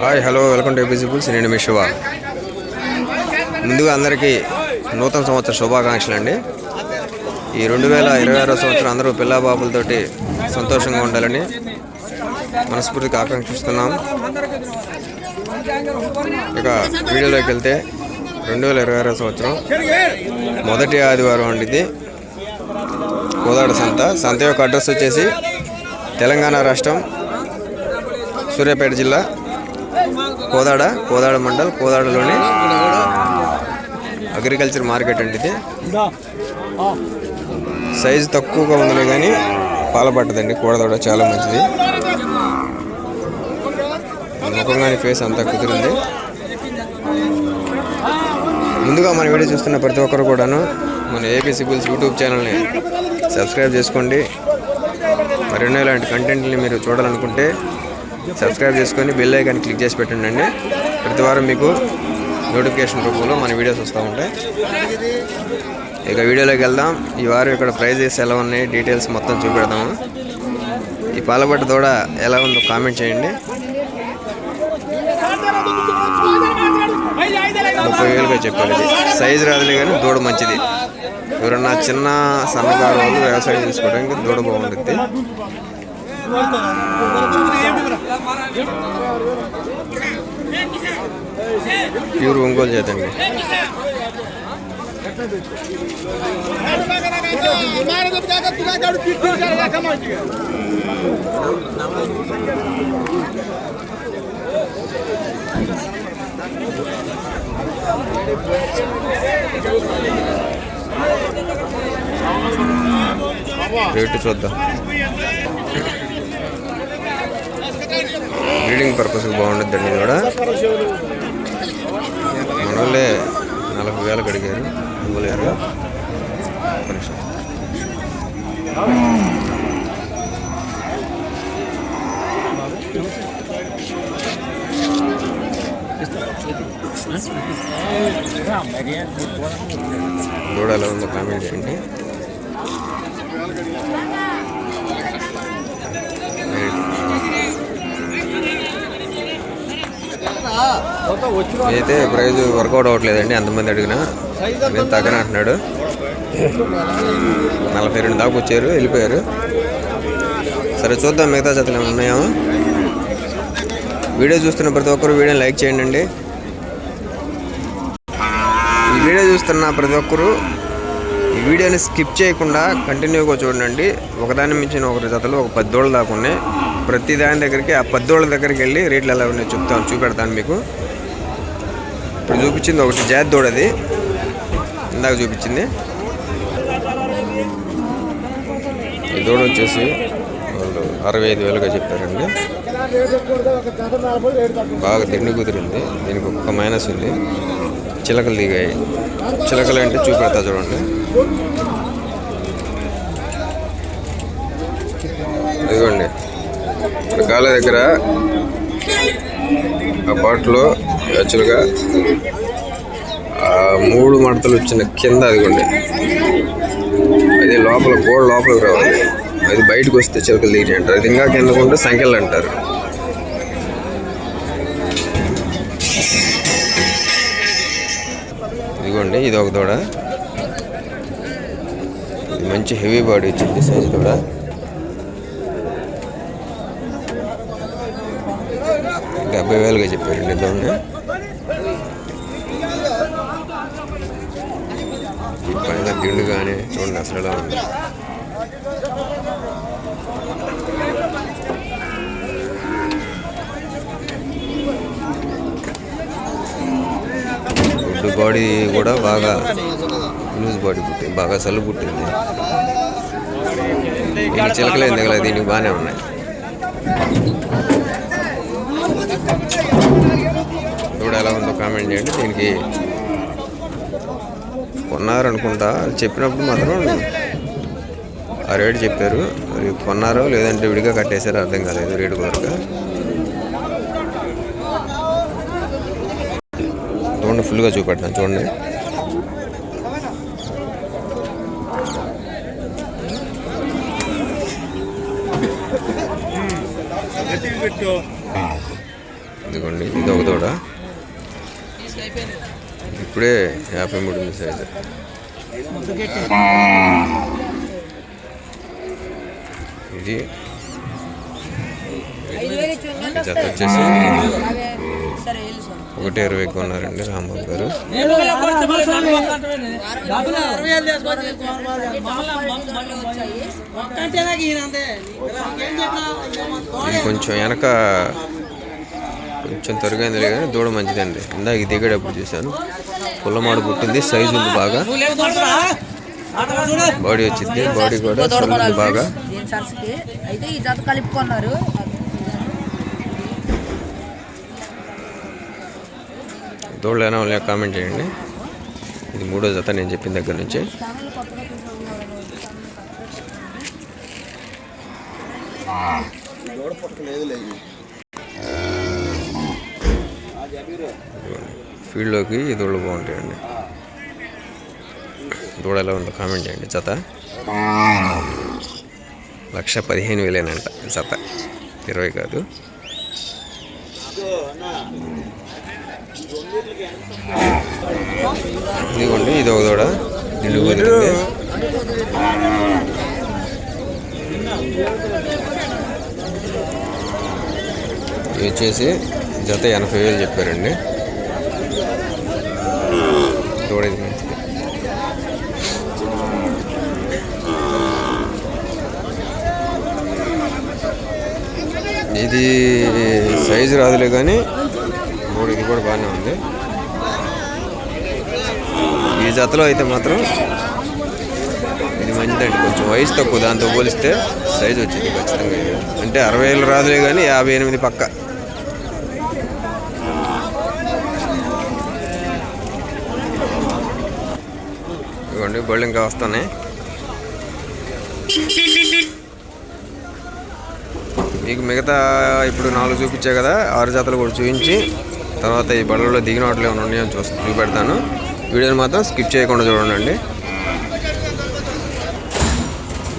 Hi hello welcome to visibles నేను మీ శివ. ముందుగా అందరికీ నూతన సంవత్సర శుభాకాంక్షలు అండి. ఈ రెండు వేల ఇరవై ఆరో సంవత్సరం అందరూ పిల్లబాబులతోటి సంతోషంగా ఉండాలని మనస్ఫూర్తిగా ఆకాంక్షిస్తున్నాం. ఇక వీడియోలోకి వెళ్తే రెండు వేల ఇరవై ఆరో సంవత్సరం మొదటి ఆదివారం అండి ఇది. కోదాడ సంత. సంత యొక్క అడ్రస్ వచ్చేసి తెలంగాణ రాష్ట్రం సూర్యాపేట జిల్లా. కోదాడ కోదాడ మండల్ కోదాడలోని అగ్రికల్చర్ మార్కెట్ అండి ఇది. సైజు తక్కువగా ఉందిలే కానీ పాల పట్టదండి కోడదోడ చాలా మంచిది. ముఖం కానీ ఫేస్ అంతా కుదిరింది. ముందుగా మన వీడియో చూస్తున్న ప్రతి ఒక్కరు కూడాను మన ఏపీ సిబుల్స్ యూట్యూబ్ ఛానల్ని సబ్స్క్రైబ్ చేసుకోండి. మరెన్నో ఇలాంటి కంటెంట్ని మీరు చూడాలనుకుంటే సబ్స్క్రైబ్ చేసుకొని బెల్ ఐకాన్ క్లిక్ చేసి పెట్టండి ప్రతి వారం మీకు నోటిఫికేషన్ రూపంలో మన వీడియోస్ వస్తూ ఉంటాయి. ఇక వీడియోలోకి వెళ్దాం. ఈ వారం ఇక్కడ ప్రైజెస్ ఎలా ఉన్నాయి డీటెయిల్స్ మొత్తం చూపెడదాము. ఈ పాలబట్ట దూడ ఎలా ఉందో కామెంట్ చేయండి. ముప్పై వేలుగా చెప్పారు ఇది. సైజు రాదులే కానీ దూడ మంచిది. ఎవరన్నా చిన్న సన్నకారు వాళ్ళు వ్యవసాయం చేసుకోవడానికి దూడ బాగుంటుంది. ప్యూర్ ఒంగోలు చేతండి రేటు చూద్దాం. బ్రీడింగ్ పర్పస్కి బాగుంటుందండి ఇది కూడా. మన వాళ్ళే నలభై వేలకు అడిగారు అయితే ప్రైజ్ వర్కౌట్ అవ్వట్లేదండి. ఎంతమంది అడిగినా నేను తగ్గన అంటున్నాడు. నలభై రెండు దాకా వచ్చారు వెళ్ళిపోయారు. సరే చూద్దాం మిగతా జతలు ఏమైనా ఉన్నాయో? వీడియో చూస్తున్న ప్రతి ఒక్కరు వీడియోని లైక్ చేయండి అండి ఈ వీడియో చూస్తున్న ప్రతి ఒక్కరు ఈ వీడియోని స్కిప్ చేయకుండా కంటిన్యూగా చూడండి. ఒకదాని మించిన ఒకరి జతలు ఒక పద్దోళ్ళ దాకా ఉన్నాయి. ప్రతి దాని దగ్గరికి ఆ పద్దోళ్ళ దగ్గరికి వెళ్ళి రేట్లు ఎలా ఉన్నాయో చెప్తాను చూపెడతాను మీకు. ఇప్పుడు చూపించింది ఒకటి జాతి దూడది ఇందాక చూపించింది. ఈ దూడ వచ్చేసి వాళ్ళు అరవై ఐదు వేలుగా చెప్పారండి. బాగా తిండి కుదిరింది. దీనికి ఒక్క మైనస్ ఉంది. చిలకలు దిగాయి. చిలకలు అంటే చూపెడతా చూడండి. ఇదిగోండి. గాలి కాళ్ళ దగ్గర ఆ బాట్లో యాక్చువల్గా మూడు మడతలు వచ్చిన కింద అదిగోండి. అది లోపల గోడ లోపలికి రావాలి. అది బయటకు వస్తే చిలకలు దిగి అంటారు. అది ఇంకా కిందకు ఉంటే సంఖ్యలు అంటారు. ఇదిగోండి ఇది ఒక దూడ. ఇది మంచి హెవీ బాడీ వచ్చింది సైజ్ దూడ. డెబ్బై వేలుగా చెప్పారండి దూడని. ఈ పైన దిండు కానీ చూడండి అసలు ఎలా ఉంది. గుడ్డు బాడీ కూడా బాగా లూజ్ బాడీ పుట్టింది బాగా సల్లు పుట్టింది. ఇది చిలకలేదు కదా దీనికి బాగానే ఉన్నాయి. చూడ ఎలా ఉందో కామెంట్ చేయండి దీనికి కొన్నారనుకుంటా చెప్పినప్పుడు మాత్రం ఆ రేటు చెప్పారు. మరి కొన్నారో లేదంటే విడిగా కట్టేశారో అర్థం కాలేదు రేటు కొరక. చూడండి ఫుల్గా చూపెట్టాను చూడండి. ఇదిగోండి ఇది ఒక దూడ ఇప్పుడే యాభై మూడు ఉంది సైజు ఇది జత వచ్చేసి ఒకటి ఇరవైకి ఉన్నారండి రాంబాబు గారు. కొంచెం వెనక కొంచెం తరుగైంది కానీ దూడ మంచిదండి. ఇందాక దిగేటప్పుడు చూశాను. పుల్లమాడు పుట్టింది సైజు ఉంది బాగా. బాడీ వచ్చింది బాడీ కూడా సొల్లుంది బాగా. అయితే ఈ జత కలుపుకున్నారు దూడలు ఎలా కామెంట్ చేయండి. ఇది మూడో జత నేను చెప్పిన దగ్గర నుంచి. ఛానల్ ఫీల్డ్లోకి ఈ దూడలు బాగుంటాయండి దూడ ఎలా ఉందో కామెంట్ చేయండి. జత? లక్ష పదిహేను వేలేనంట జత. ఇరవై కాదు. ఇదిగోండి ఇది ఒక దూడ. నిండు ఇది వచ్చేసి జత ఎనభై వేలు చెప్పారండి. దూడ ఇది మంచిది ఇది సైజు రాదులే కానీ మూడు ఇది కూడా బాగానే ఉంది. ఈ జతలో అయితే మాత్రం ఇది మంచిదండి. కొంచెం వయసు తక్కువ దాంతో పోలిస్తే సైజు వచ్చింది ఖచ్చితంగా ఇది. అంటే అరవై ఏళ్ళు రాదులే కానీ యాభై ఎనిమిది పక్క. చూడండి బళ్ళు ఇంకా వస్తున్నాయి. మీకు మిగతా ఇప్పుడు నాలుగు చూపించా కదా ఆరు జాతలు కూడా చూపించి తర్వాత ఈ బళ్ళలో దిగిన వాటిలో ఏమైనా ఉన్నాయో చూసి చూపెడతాను. వీడియోని మాత్రం స్కిప్ చేయకుండా చూడండి.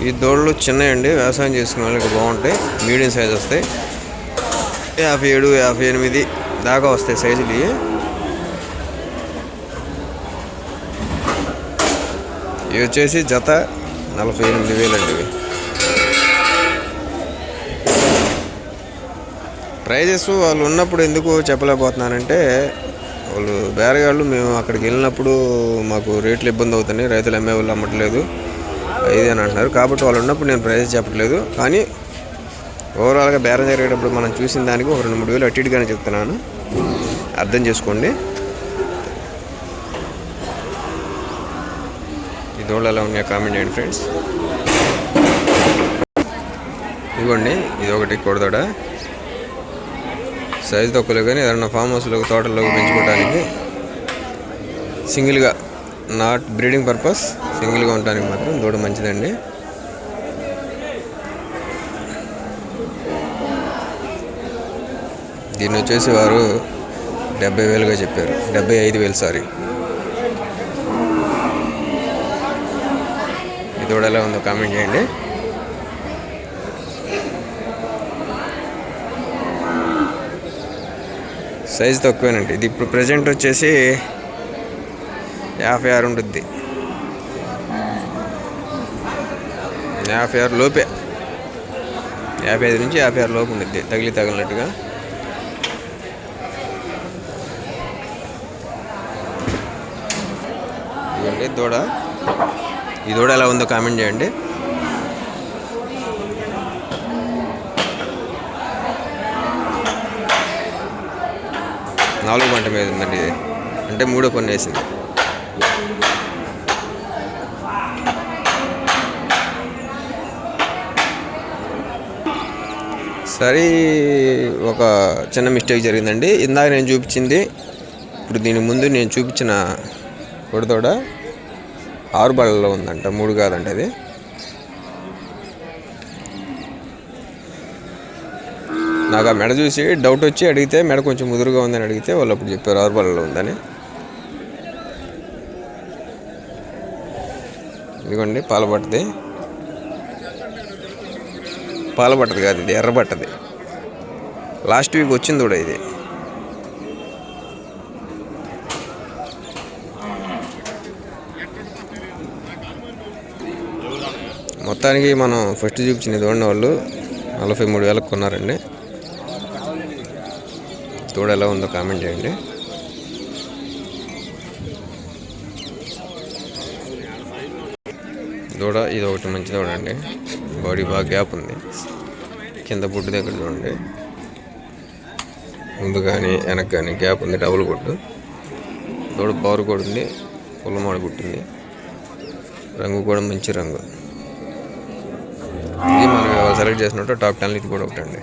ఈ దోళ్ళు చిన్నయండి వ్యవసాయం చేసుకునే వాళ్ళకి బాగుంటాయి మీడియం సైజ్ వస్తాయి. యాభై ఏడు యాభై ఎనిమిది దాకా వస్తాయి సైజులు ఇవి వచ్చేసి జత నలభై ఎనిమిది వేలండి ఇవి. ప్రైజెస్ వాళ్ళు ఉన్నప్పుడు ఎందుకు చెప్పలేకపోతున్నానంటే వాళ్ళు బేరగాళ్ళు మేము అక్కడికి వెళ్ళినప్పుడు మాకు రేట్లు ఇబ్బంది అవుతున్నాయి రైతులు అమ్మే వాళ్ళు అమ్మట్లేదు ఇది అని అంటున్నారు. కాబట్టి వాళ్ళు ఉన్నప్పుడు నేను ప్రైజెస్ చెప్పట్లేదు. కానీ ఓవరాల్గా బేరం జరిగేటప్పుడు మనం చూసిన దానికి ఒక రెండు మూడు వేలు అటు ఇటుగానే చెప్తున్నాను. అర్థం చేసుకోండి. దూడ ఎలా ఉన్నాయో కామెంట్ చేయండి ఫ్రెండ్స్. ఇదిగోండి ఇది ఒకటి కొడదోడ. సైజు తక్కువలే కానీ ఏదైనా ఫామ్ హౌస్లో తోటల్లోకి పెంచుకోవడానికి సింగిల్గా నాట్ బ్రీడింగ్ పర్పస్ సింగిల్గా ఉండడానికి మాత్రం దూడ మంచిదండి. దీన్ని వచ్చేసి వారు డెబ్బై వేలుగా చెప్పారు. డెబ్బై ఐదు వేలు సారీ. దూడ ఎలా ఉందో కామెంట్ చేయండి. సైజ్ తక్కువేనండి. ఇది ఇప్పుడు ప్రజెంట్ వచ్చేసి యాభై ఆరు ఉంటుంది యాభై ఆరు లోపే. యాభై ఐదు నుంచి యాభై ఆరు లోపు ఉంటుంది తగిలి తగిలినట్టుగా. ఇవ్వండి దూడ. ఇది కూడా ఎలా ఉందో కామెంట్ చేయండి. నాలుగు గంట మీద ఉందండి ఇది. అంటే మూడో పన్ను వేసింది సరే ఒక చిన్న మిస్టేక్ జరిగిందండి. ఇందాక నేను చూపించింది. ఇప్పుడు దీని ముందు నేను చూపించిన కొడతోడ? ఆరు బళ్ళలో ఉందంట మూడు కాదంట అది. నాకు ఆ మెడ చూసి డౌట్ వచ్చి అడిగితే మెడ కొంచెం ముదురుగా ఉందని అడిగితే వాళ్ళు అప్పుడు చెప్పారు ఆరు బళ్ళలో ఉందని. ఇదిగోండి పాల పట్టది పాల పట్టది కాదు ఇది ఎర్ర పట్టది లాస్ట్ వీక్ వచ్చింది కూడా ఇది. మొత్తానికి మనం ఫస్ట్ చూపించిన దూడిన వాళ్ళు నలభై మూడు వేలకు కొన్నారండి. దూడ ఎలా ఉందో కామెంట్ చేయండి. దూడ ఇది ఒకటి మంచి దూడ అండి. బాడీ బాగా గ్యాప్ ఉంది. కింద బుడ్డు దగ్గర చూడండి. ముందు కానీ వెనక కానీ గ్యాప్ ఉంది డబుల్ కొట్టు దూడ పవర్ కూడా ఉంది పుల్లమాడ కుట్టింది రంగు కూడా మంచి రంగు. సెలెక్ట్ చేసినట్టు టాప్ టెన్ ఇది కూడా ఒకటి అండి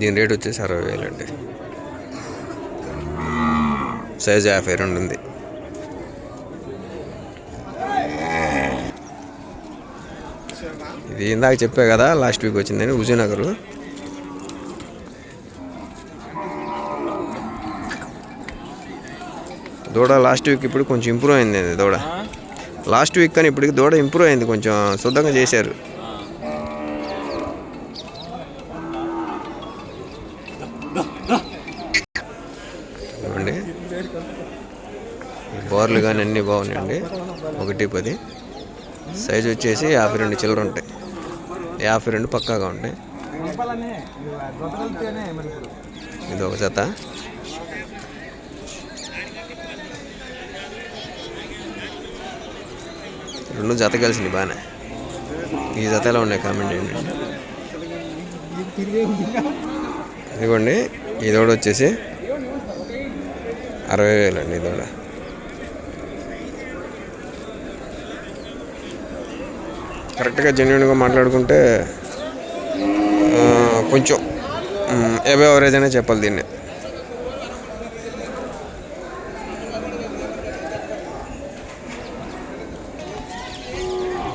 దీని రేట్ వచ్చేసి అరవై వేలు అండి. సైజ్ యాభై రెండు ఉంది. ఇది ఇందాక చెప్పా కదా లాస్ట్ వీక్ వచ్చిందని హుజూనగర్ దూడ లాస్ట్ వీక్ ఇప్పుడు కొంచెం ఇంప్రూవ్ అయింది అది దూడ. లాస్ట్ వీక్ కానీ ఇప్పటికి దూడ ఇంప్రూవ్ అయింది కొంచెం శుద్ధంగా చేశారు. చూడండి. బోర్లు కానీ అన్నీ బాగున్నాయండి. ఒకటి పది. సైజ్ వచ్చేసి యాభై రెండు చిల్లర ఉంటాయి. యాభై రెండు పక్కాగా ఉంటాయి. ఇది ఒక జత. రెండు జత కలిసింది బాగానే. ఈ జత ఎలా ఉన్నాయి కామెంట్ చేయండి ఇదిగోండి ఈ వచ్చేసి అరవై వేలు అండి ఇదోడ. కరెక్ట్గా జెన్యున్గా మాట్లాడుకుంటే కొంచెం ఎబే అవరేజ్ అనే చెప్పాలి దీన్ని.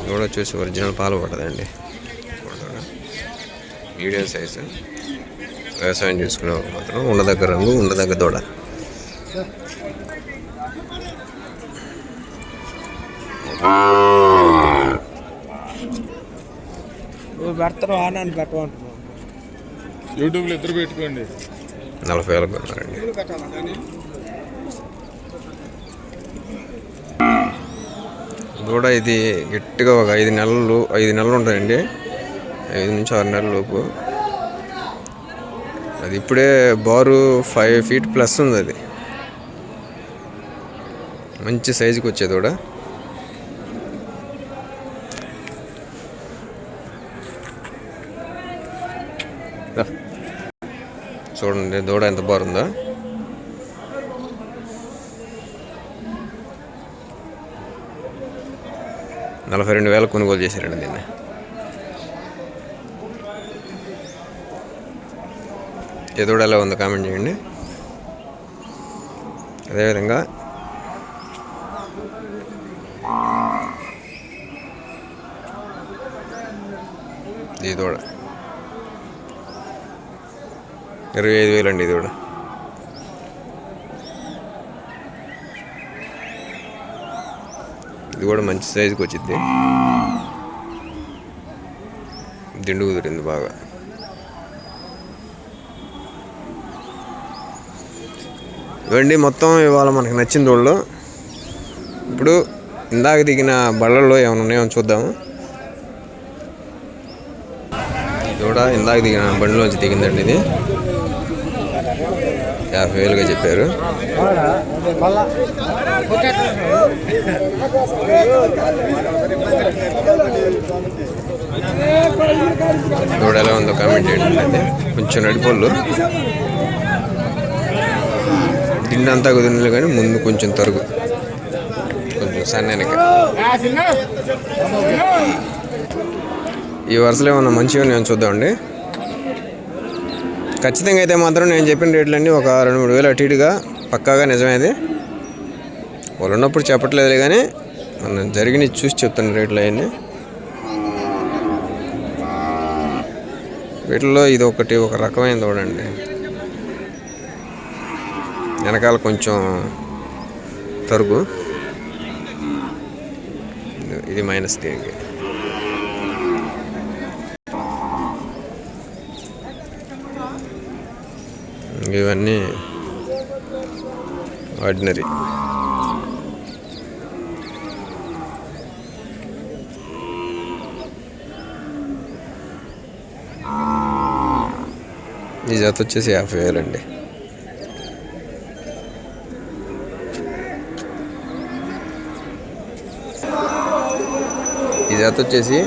దూడ వచ్చేసి ఒరిజినల్ పాలు పడదండి. Medium size. వ్యవసాయం చేసుకునే మాత్రం ఉండదగ్గ రంగు ఉండదగ్గ దూడ. యూట్యూబ్లో ఇద్దరు పెట్టుకోండి. నలభై వేలకు కొన్నారండి. దూడ ఇది గట్టిగా ఒక ఐదు నెలలు ఐదు నెలలు ఉంటుందండి ఐదు నుంచి ఆరు నెలల లోపు. అది ఇప్పుడే బారు ఫైవ్ ఫీట్ ప్లస్ ఉంది అది. మంచి సైజుకి వచ్చే దూడ. చూడండి దూడ ఎంత బాగుందో. నలభై రెండు వేలు కొనుగోలు చేశారండి దీన్ని. ఏ దూడ ఎలా ఉందో కామెంట్ చేయండి. అదేవిధంగా ఈ దూడ. ఇరవై ఐదు వేలు అండి ఇది కూడా కూడా మంచి సైజుకి వచ్చింది దిండు కుదిరింది బాగా. ఇవండి మొత్తం ఇవాళ మనకి నచ్చిన వాళ్ళు ఇప్పుడు ఇందాక దిగిన బళ్ళల్లో ఏమైనా ఉన్నాయో చూద్దాము చూడ ఇందాక దిగిన బండిలోంచి దిగిందండి ఇది. యాభై వేలుగా చెప్పారు. దూడ ఎలా ఉందో కామెంట్ చేయండి. అయితే కొంచెం నడిపోళ్ళు దిండు అంతా కానీ ముందు కొంచెం తరుగు. కొంచెం సన్నెనక ఈ వరుసలో ఏమన్నా మంచిగా నేను చూద్దామండి ఖచ్చితంగా అయితే మాత్రం నేను చెప్పిన రేట్లన్నీ ఒక రెండు మూడు వేలు అటు ఇటుగా పక్కాగా నిజమేది. వాళ్ళు ఉన్నప్పుడు చెప్పట్లేదు కానీ మనం జరిగినవి చూసి చెప్తాను రేట్లు అవన్నీ వీటిల్లో ఇది ఒకటి ఒక రకమైన చూడండి. వెనకాల కొంచెం తరుగు. ఇది మైనస్ దీనికి ఇవన్నీ ఆర్డినరీ ఈ జత వచ్చేసి యాభై వేలండి ఈ జత వచ్చేసి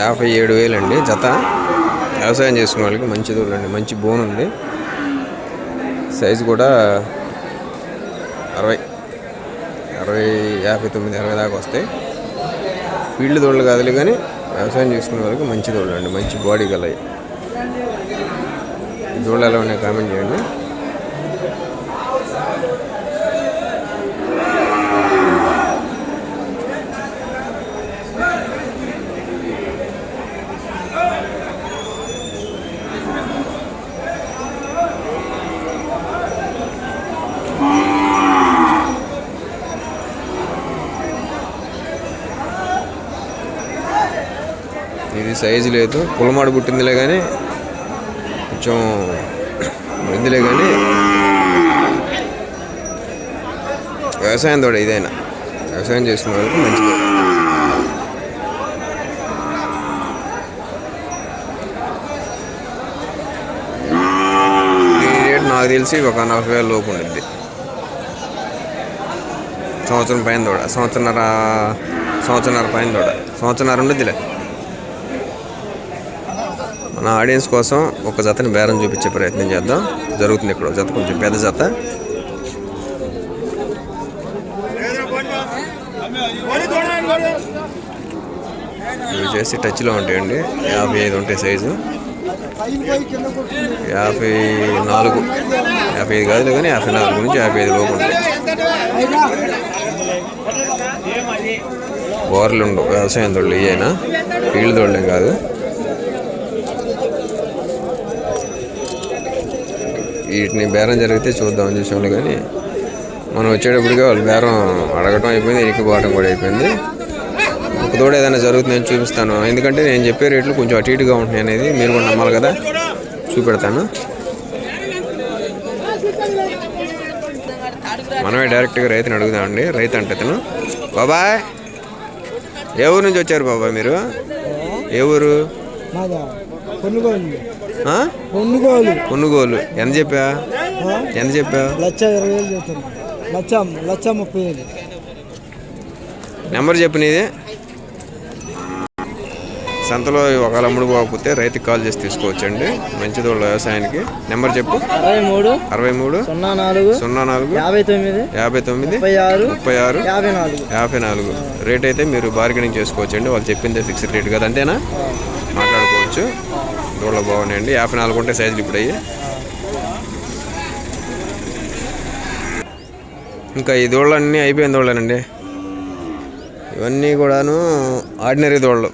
యాభై ఏడు వేలండి జత. వ్యవసాయం చేసుకునే వాళ్ళకి మంచి దూరండి మంచి బోన్ ఉంది. సైజు కూడా అరవై అరవై యాభై తొమ్మిది అరవై దాకా వస్తాయి. ఫీల్డ్ దోళ్ళు కాదులే కానీ వ్యవసాయం చేసుకునే వరకు మంచి దోళ్ళు అండి మంచి బాడీ గలవి ఈ దోళ్ళు ఎలా ఉన్నాయి కామెంట్ చేయండి ఇది సైజు లేదు. పులమాడు పుట్టిందిలే కానీ కొంచెం వృద్ధిలే కానీ వ్యవసాయం తోడు ఇదైనా. వ్యవసాయం చేసిన వాళ్ళకి మంచిది. దీని రేట్ నాకు తెలిసి ఒక నలభై వేల లోపు ఉండిద్ది. సంవత్సరం పైన తోడ సంవత్సరన్నర సంవత్సరన్నర పైన తోడ. సంవత్సరన్నర ఉండిద్దిలే. నా ఆడియన్స్ కోసం ఒక జతని బేరం చూపించే ప్రయత్నం చేద్దాం. జరుగుతుంది ఇక్కడ జత కొంచెం పెద్ద జత. ఇవి చేసి టచ్లో ఉంటాయండి. యాభై ఐదు ఉంటాయి సైజు. యాభై నాలుగు. యాభై ఐదు కాదు కానీ యాభై నాలుగు నుంచి యాభై ఐదు లోపు ఉంటాయి. బోర్లు ఉండవు. వ్యవసాయం దొడ్లు ఇవైనా ఫీల్డ్ దొడ్లేం కాదు. వీటిని బేరం జరిగితే చూద్దాం చూసాము కానీ మనం వచ్చేటప్పటికి వాళ్ళు బేరం అడగటం అయిపోయింది ఎక్కిపోవడం కూడా అయిపోయింది. ఒక తోడు ఏదైనా జరుగుతుందని చూపిస్తాను. ఎందుకంటే నేను చెప్పే రేట్లు కొంచెం అటు ఇటుగా ఉంటున్నాయి అనేది మీరు కూడా నమ్మాలి కదా. చూపెడతాను. మనమే డైరెక్ట్గా రైతుని అడుగుదామండి. రైతు అంటే అతను. బాబాయ్ ఏ ఊరు నుంచి వచ్చారు బాబాయ్ మీరు? ఏ ఊరు? కొనుగోలు? కొనుగోలు కొనుగోలు ఎంత చెప్పా? ఎంత చెప్పా? లక్ష ఇరవై వేలు చెప్తాను లక్ష లక్ష ముప్పై వేలు. నెంబర్ చెప్పు నీది. సంతలో ఒకవేళ అమ్ముడు పోకపోతే రైతుకి కాల్ చేసి తీసుకోవచ్చండి. మంచిది వాళ్ళ వ్యవసాయానికి. నెంబర్ చెప్పు. అరవై మూడు. అరవై మూడు. సున్నా నాలుగు. సున్నా నాలుగు. యాభై తొమ్మిది. యాభై తొమ్మిది. ముప్పై ఆరు. ముప్పై ఆరు. యాభై నాలుగు. యాభై నాలుగు. రేట్ అయితే మీరు బార్గెనింగ్ చేసుకోవచ్చండి. వాళ్ళు చెప్పిందే ఫిక్స్డ్ రేట్ కదా అంతేనా? మాట్లాడుకోవచ్చు. దూడలు బాగున్నాయండి. యాభై నాలుగు ఉంటే సైజులు ఇప్పుడు అయ్యి ఇంకా ఈ దూడలు అన్నీ అయిపోయిన దూడలేనండి ఇవన్నీ కూడాను ఆర్డినరీ దూడలు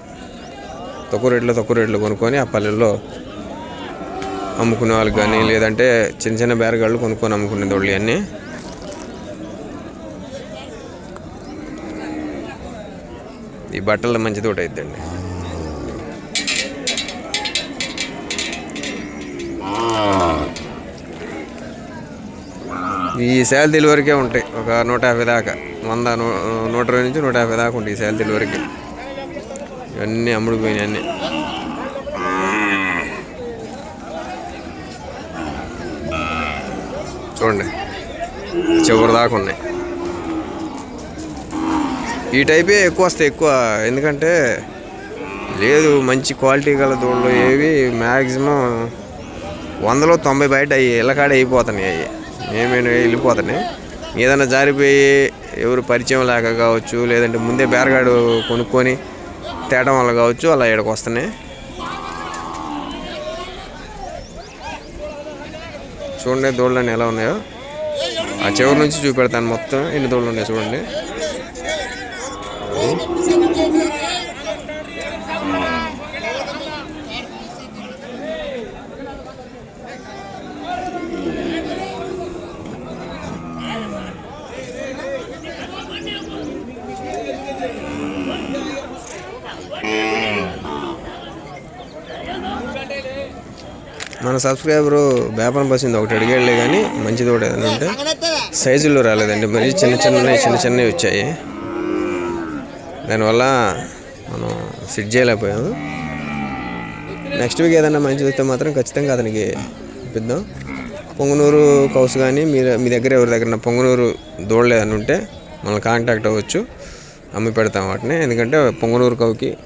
తక్కువ రేట్లో తక్కువ రేట్లో కొనుక్కొని ఆ పల్లెల్లో అమ్ముకునే వాళ్ళకి కానీ లేదంటే చిన్న చిన్న బేరగాళ్ళు కొనుక్కొని అమ్ముకునే దోళ్ళు అన్నీ ఈ బట్టలు మంచి తోట అయిద్దండి ఈ శాలరీల వరకే ఉంటాయి. ఒక నూట యాభై దాకా. వంద నూట ఇరవై నుంచి నూట యాభై దాకా ఉంటాయి ఈ శాలరీల వరకు ఇవన్నీ అమ్ముడుపోయినాయి అన్నీ. చూడండి. చివరి దాకా ఉన్నాయి. ఈ టైపే ఎక్కువ వస్తాయి ఎక్కువ. ఎందుకంటే లేదు మంచి క్వాలిటీ గల దూడలు ఏవి మ్యాక్సిమం వందలో తొంభై బయట అయ్యి ఇళ్ళకాడ అయిపోతున్నాయి అవి ఏమైనా వెళ్ళిపోతున్నాయి. ఏదైనా జారిపోయి ఎవరు పరిచయం లేక కావచ్చు లేదంటే ముందే బేరగాడు కొనుక్కొని తేటం వల్ల కావచ్చు అలా ఇక్కడికి వస్తున్నాయి. చూడండి దూడలన్నీ ఎలా ఉన్నాయో. ఆ చివరి నుంచి చూపెడతాను మొత్తం. ఎన్ని దూడలు ఉన్నాయి చూడండి. మన సబ్స్క్రైబరు వ్యాపారం బస్సింది ఒకటి అడిగాడులే కానీ మంచి దూడ ఏదైనా ఉంటే సైజుల్లో రాలేదండి. మరి చిన్న చిన్న చిన్న చిన్నవి వచ్చాయి. దానివల్ల మనం సిట్ చేయలేకపోయాము. నెక్స్ట్ వీక్ ఏదైనా మంచిది వస్తే మాత్రం ఖచ్చితంగా అతనికి ఇప్పిద్దాం. పొంగనూరు కౌస్ కానీ మీరు మీ దగ్గర ఎవరి దగ్గర పొంగనూరు దూడలేదని ఉంటే మనల్ని కాంటాక్ట్ అవ్వచ్చు. అమ్మి పెడతాం వాటిని. ఎందుకంటే పొంగనూరు కౌకి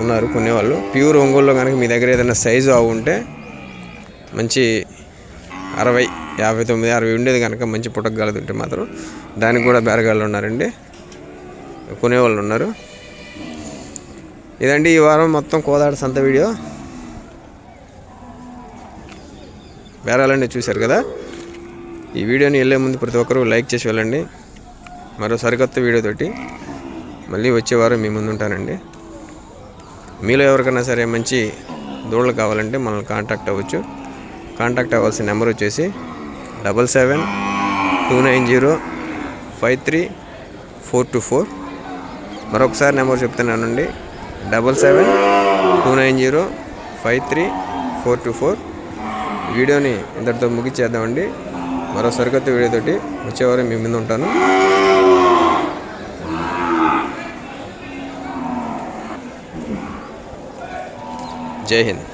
ఉన్నారు కొనేవాళ్ళు. ప్యూర్ ఒంగోలులో కనుక మీ దగ్గర ఏదైనా సైజు ఆవు ఉంటే మంచి అరవై యాభై తొమ్మిది అరవై ఉండేది కనుక మంచి పుట్టగలదు ఉంటే మాత్రం దానికి కూడా బేరగాళ్ళు ఉన్నారండి. కొనేవాళ్ళు ఉన్నారు. ఇదండి ఈ వారం మొత్తం కోదాడ సంత వీడియో. బేరాలన్నీ చూశారు కదా? ఈ వీడియోని వెళ్ళే ముందు ప్రతి ఒక్కరూ లైక్ చేసి వెళ్ళండి. మరో సరికొత్త వీడియోతోటి మళ్ళీ వచ్చే వారం మీ ముందు ఉంటానండి. మీలో ఎవరికైనా సరే మంచి దూడలు కావాలంటే మనల్ని కాంటాక్ట్ అవ్వచ్చు. కాంటాక్ట్ అవ్వాల్సిన నెంబర్ వచ్చేసి double seven two nine zero five three four two four. మరొకసారి నెంబర్ చెప్తున్నానండి double seven two nine zero five three four two four. వీడియోని ఇంతటితో ముగించేద్దామండి మరో సరికొత్త వీడియోతోటి వచ్చేవారు మీ ముందు ఉంటాను. జై హింద్.